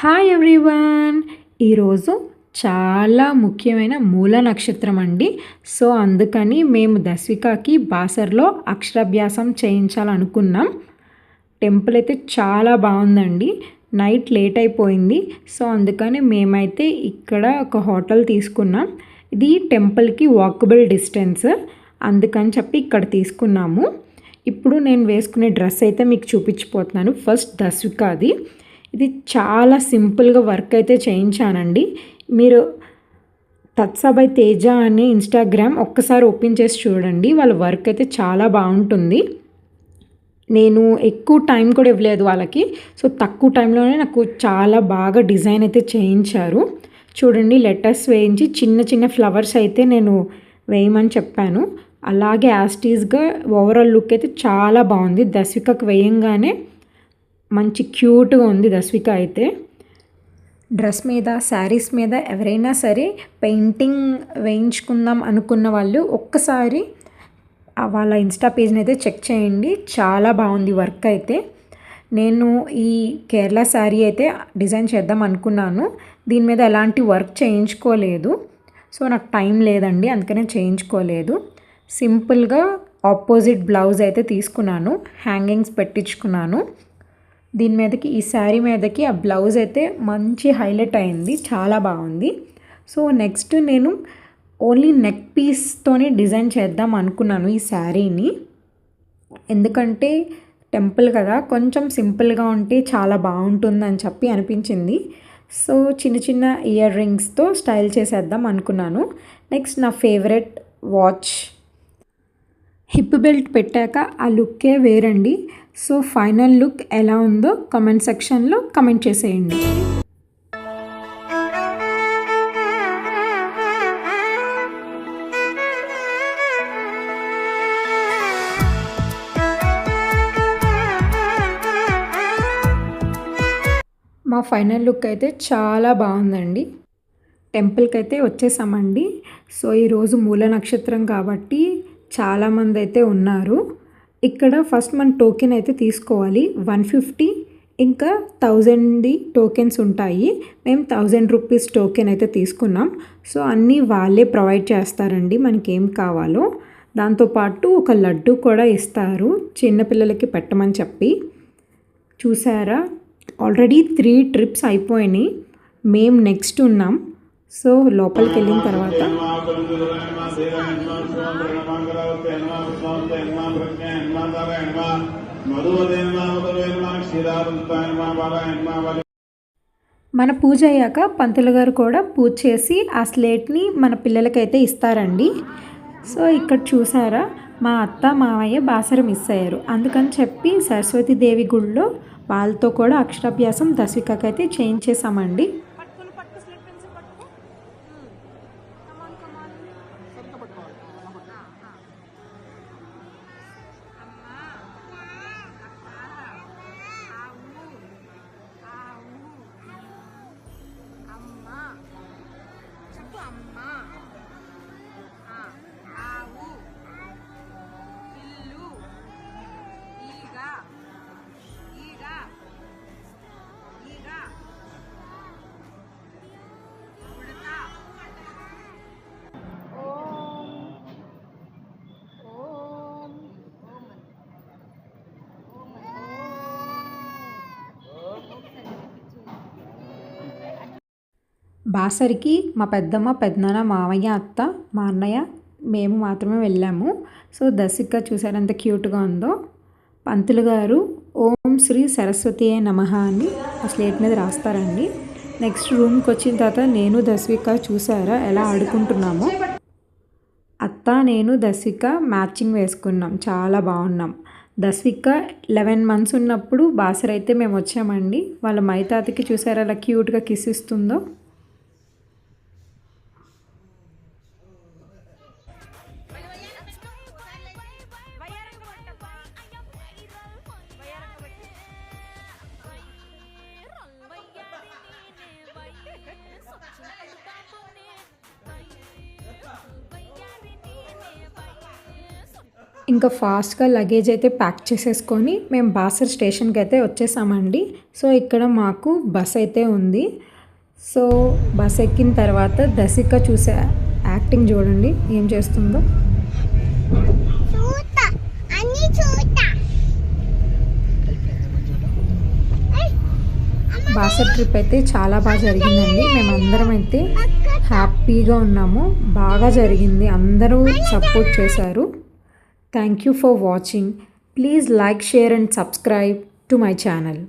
Hi everyone! ఈరోజు చాలా ముఖ్యమైన మూల నక్షత్రం అండి. సో అందుకని మేము దశవికాకి బాసర్లో అక్షరాభ్యాసం చేయించాలనుకున్నాం. టెంపుల్ అయితే చాలా బాగుందండి. నైట్ లేట్ అయిపోయింది. సో అందుకని మేమైతే ఇక్కడ ఒక హోటల్ తీసుకున్నాం. ఇది టెంపుల్కి వాకబుల్ డిస్టెన్స్. అందుకని చెప్పి ఇక్కడ తీసుకున్నాము. ఇప్పుడు నేను వేసుకునే డ్రెస్ అయితే మీకు చూపించిపోతున్నాను. ఫస్ట్ దస్వికాది ఇది చాలా సింపుల్గా వర్క్ అయితే చేయించానండి. మీరు తత్సభై తేజ అనే ఇన్స్టాగ్రామ్ ఒక్కసారి ఓపెన్ చేసి చూడండి వాళ్ళ వర్క్ అయితే చాలా బాగుంటుంది. నేను ఎక్కువ టైం కూడా ఇవ్వలేదు వాళ్ళకి. సో తక్కువ టైంలోనే నాకు చాలా బాగా డిజైన్ అయితే చేయించారు. చూడండి లెటర్స్ వేయించి చిన్న చిన్న ఫ్లవర్స్ అయితే నేను వేయమని చెప్పాను. అలాగే యాస్టీస్గా ఓవరాల్ లుక్ అయితే చాలా బాగుంది. దస్వికకు వేయంగానే మంచి క్యూట్గా ఉంది దస్విక అయితే. డ్రెస్ మీద శారీస్ మీద ఎవరైనా సరే పెయింటింగ్ వేయించుకుందాం అనుకున్న వాళ్ళు ఒక్కసారి వాళ్ళ ఇన్స్టా పేజ్ని అయితే చెక్ చేయండి. చాలా బాగుంది వర్క్ అయితే. నేను ఈ కేరళ శారీ అయితే డిజైన్ చేద్దాం అనుకున్నాను. దీని మీద ఎలాంటి వర్క్ చేయించుకోలేదు. సో నాకు టైం లేదండి అందుకనే చేయించుకోలేదు. సింపుల్గా ఆపోజిట్ బ్లౌజ్ అయితే తీసుకున్నాను. హ్యాంగింగ్స్ పెట్టించుకున్నాను. దీని మీదకి ఈ శారీ మీదకి ఆ బ్లౌజ్ అయితే మంచి హైలైట్ అయింది. చాలా బాగుంది. సో నెక్స్ట్ నేను ఓన్లీ నెక్ పీస్తోనే డిజైన్ చేద్దాం అనుకున్నాను ఈ శారీని. ఎందుకంటే టెంపుల్ కదా కొంచెం సింపుల్గా ఉంటే చాలా బాగుంటుందని చెప్పి అనిపించింది. సో చిన్న చిన్న ఇయర్ రింగ్స్తో స్టైల్ చేసేద్దాం అనుకున్నాను. నెక్స్ట్ నా ఫేవరెట్ వాచ్. హిప్ బెల్ట్ పెట్టాక ఆ లుక్కే వేరండి. సో ఫైనల్ లుక్ ఎలా ఉందో కమెంట్ సెక్షన్లో కమెంట్ చేసేయండి. మా ఫైనల్ లుక్ అయితే చాలా బాగుందండి. టెంపుల్కి అయితే వచ్చేసామండి. సో ఈరోజు మూల నక్షత్రం కాబట్టి చాలామంది అయితే ఉన్నారు. ఇక్కడ ఫస్ట్ మన టోకెన్ అయితే తీసుకోవాలి. వన్ ఫిఫ్టీ ఇంకా థౌజండ్ది టోకెన్స్ ఉంటాయి. మేము థౌజండ్ రూపీస్ టోకెన్ అయితే తీసుకున్నాం. సో అన్నీ వాళ్ళే ప్రొవైడ్ చేస్తారండి మనకి ఏం కావాలో దాంతోపాటు ఒక లడ్డు కూడా ఇస్తారు. చిన్నపిల్లలకి పెట్టమని చెప్పి. చూసారా? ఆల్రెడీ త్రీ ట్రిప్స్ అయిపోయినాయి. మేము నెక్స్ట్ ఉన్నాం. సో లోపలికి వెళ్ళిన తర్వాత మన పూజ అయ్యాక పంతులు గారు కూడా పూజ చేసి ఆ స్లేట్ని మన పిల్లలకైతే ఇస్తారండి. సో ఇక్కడ చూసారా మా అత్త మావయ్య బాసర మిస్ అయ్యారు. అందుకని చెప్పి సరస్వతీదేవి గుడిలో వాళ్ళతో కూడా అక్షరాభ్యాసం దశవికకైతే చేయించేసామండి బాసరికి మా పెద్దమ్మ పెద్దనాన్న మామయ్య అత్త మా అన్నయ్య మేము మాత్రమే వెళ్ళాము. సో దశిక చూసారు ఎంత క్యూట్గా ఉందో. పంతులు గారు ఓం శ్రీ సరస్వతి నమ అని ఆ స్లేట్ మీద రాస్తారండి. నెక్స్ట్ రూమ్కి వచ్చిన తర్వాత నేను దశవిక చూసారా ఎలా ఆడుకుంటున్నామో. అత్త నేను దశవిక మ్యాచింగ్ వేసుకున్నాం. చాలా బాగున్నాం. దశవిక లెవెన్ మంత్స్ ఉన్నప్పుడు బాసర్ అయితే మేము వచ్చామండి. వాళ్ళ మైతాతకి చూసారా అలా క్యూట్గా కిస్ ఇస్తుందో. ఇంకా ఫాస్ట్గా లగేజ్ అయితే ప్యాక్ చేసేసుకొని మేము బాసర్ స్టేషన్కి అయితే వచ్చేసామండి. సో ఇక్కడ మాకు బస్ అయితే ఉంది. సో బస్ ఎక్కిన తర్వాత దసిక చూసే యాక్టింగ్ చూడండి ఏం చేస్తుందో. బాసర్ ట్రిప్ అయితే చాలా బాగా జరిగిందండి. మేమందరం అయితే హ్యాపీగా ఉన్నాము. బాగా జరిగింది. అందరూ సపోర్ట్ చేశారు. Thank you for watching. Please like, share and subscribe to my channel.